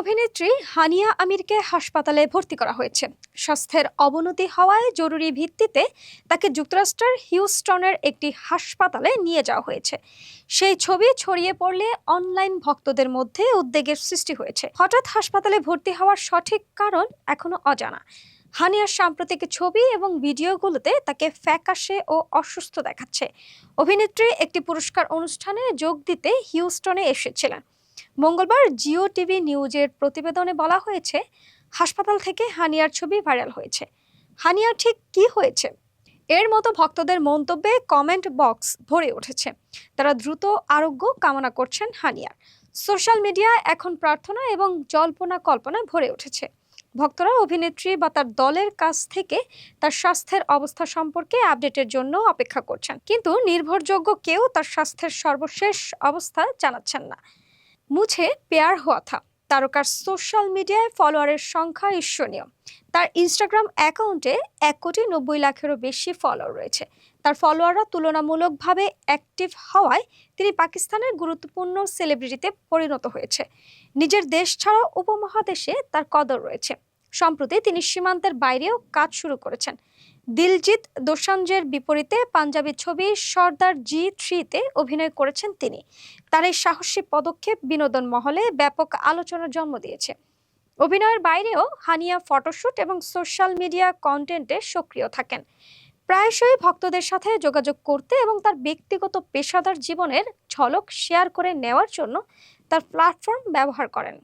অভিনেত্রী হানিয়া আমিরকে হাসপাতালে ভর্তি করা হয়েছে। স্বাস্থ্যের অবনতি হওয়ায় জরুরি ভিত্তিতে তাকে যুক্তরাষ্ট্রের হিউস্টনের একটি হাসপাতালে নিয়ে যাওয়া হয়েছে। সেই ছবি ছড়িয়ে পড়লে অনলাইন ভক্তদের মধ্যে উদ্বেগের সৃষ্টি হয়েছে। হঠাৎ হাসপাতালে ভর্তি হওয়ার সঠিক কারণ এখনও অজানা। হানিয়ার সাম্প্রতিক ছবি এবং ভিডিওগুলোতে তাকে ফ্যাকাশে ও অসুস্থ দেখাচ্ছে। অভিনেত্রী একটি পুরস্কার অনুষ্ঠানে যোগ দিতে হিউস্টনে এসেছিলেন। মঙ্গলবার জিও টিভি নিউজের প্রতিবেদনে বলা হয়েছে, হাসপাতাল থেকে হানিয়ার ছবি ভাইরাল হয়েছে। হানিয়ার ঠিক কি হয়েছে? এর মতো ভক্তদের মন্তব্যে কমেন্ট বক্স ভরে উঠেছে। তারা দ্রুত আরোগ্য কামনা করছেন হানিয়ার। সোশ্যাল মিডিয়া এখন প্রার্থনা এবং জল্পনা কল্পনায় ভরে উঠেছে। ভক্তরা, অভিনেত্রী বা তার দলের কাছ থেকে তার স্বাস্থ্যের অবস্থা সম্পর্কে আপডেটের জন্য অপেক্ষা করছেন। কিন্তু নির্ভরযোগ্য কেউ তার স্বাস্থ্যের সর্বশেষ অবস্থা জানাচ্ছেন না। মুছে পেয়ার হওয়া থা। তারকার সোশ্যাল মিডিয়ায় ফলোয়ারের সংখ্যা ঈর্ষণীয়। তার ইনস্টাগ্রাম অ্যাকাউন্টে এক কোটি নব্বই লাখেরও বেশি ফলোয়ার রয়েছে। তার ফলোয়াররা তুলনামূলকভাবে অ্যাক্টিভ হওয়ায় তিনি পাকিস্তানের গুরুত্বপূর্ণ সেলিব্রিটিতে পরিণত হয়েছে। নিজের দেশ ছাড়াও উপমহাদেশে তার কদর রয়েছে। সম্প্রতি তিনি সীমান্তের বাইরেও কাজ শুরু করেছেন। দিলজিৎ দোসাঞ্জের বিপরীতে পাঞ্জাবি ছবি সর্দার জি থ্রিতে অভিনয় করেছেন তিনি। তার এই সাহসী পদক্ষেপ বিনোদন মহলে ব্যাপক আলোচনার জন্ম দিয়েছে। অভিনয়ের বাইরেও হানিয়া ফটোশ্যুট এবং সোশ্যাল মিডিয়া কন্টেন্টে সক্রিয় থাকেন। প্রায়শই ভক্তদের সাথে যোগাযোগ করতে এবং তার ব্যক্তিগত পেশাদার জীবনের ঝলক শেয়ার করে নেওয়ার জন্য তার প্ল্যাটফর্ম ব্যবহার করেন।